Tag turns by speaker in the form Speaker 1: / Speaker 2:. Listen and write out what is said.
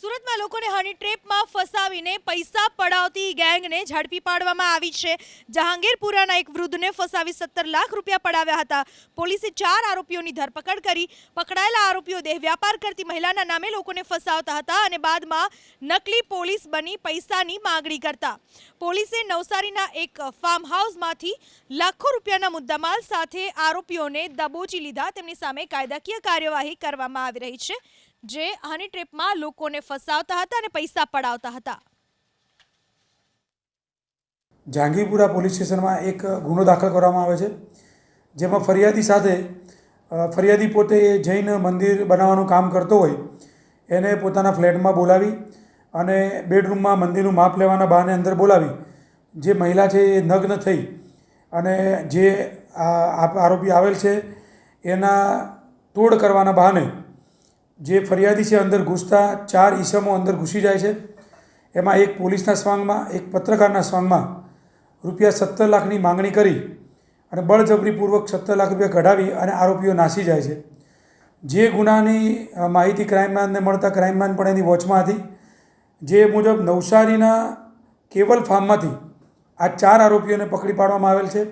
Speaker 1: સુરતમાં લોકોને હની ટ્રેપમાં ફસાવીને પૈસા પડાવતી ગેંગને ઝડપી પાડવામાં આવી છે. જહાંગીરપુરાના એક વૃદ્ધને ફસાવી સત્તર લાખ રૂપિયા પડાવ્યા હતા. પોલીસે ચાર આરોપીઓની ધરપકડ કરી. પકડાયેલા આરોપીઓ દેહ વ્યાપાર કરતી મહિલાના નામે લોકોને ફસાવતા હતા અને બાદમાં નકલી પોલીસ બની પૈસાની માગણી કરતા. પોલીસે નવસારીના એક ફાર્મ હાઉસમાંથી લાખો રૂપિયાના મુદ્દામાલ સાથે આરોપીઓને દબોચી લીધા. તેમની સામે કાયદાકીય કાર્યવાહી કરવામાં આવી રહી છે. જે હની ટ્રીપમાં લોકોને ફસાવતા હતા અને પૈસા પડાવતા હતા.
Speaker 2: જાંગીપુરા પોલીસ સ્ટેશનમાં એક ગુનો દાખલ કરવામાં આવે છે, જેમાં ફરિયાદી સાથે ફરિયાદી પોતે જઈને મંદિર બનાવવાનું કામ કરતો હોય, એને પોતાના ફ્લેટમાં બોલાવી અને બેડરૂમમાં મંદિરનું માપ લેવાના બહાને અંદર બોલાવી, જે મહિલા છે એ નગ્ન થઈ અને જે આરોપી આવેલ છે, એના તોડ કરવાના બહાને જે ફરિયાદી છે, અંદર ઘૂસતા ચાર ઈસમો અંદર ઘૂસી જાય છે. એમાં એક પોલીસના સ્વાંગમાં, એક પત્રકારના સ્વાંગમાં રૂપિયા સત્તર લાખની માંગણી કરી અને બળજબરીપૂર્વક સત્તર લાખ રૂપિયા કઢાવી અને આરોપીઓ નાસી જાય છે. જે ગુનાની માહિતી ક્રાઇમ બ્રાન્ચને મળતા ક્રાઇમ પણ એની વોચમાં હતી. જે મુજબ નવસારીના કેવલ ફાર્મમાંથી આ ચાર આરોપીઓને પકડી પાડવામાં આવેલ છે.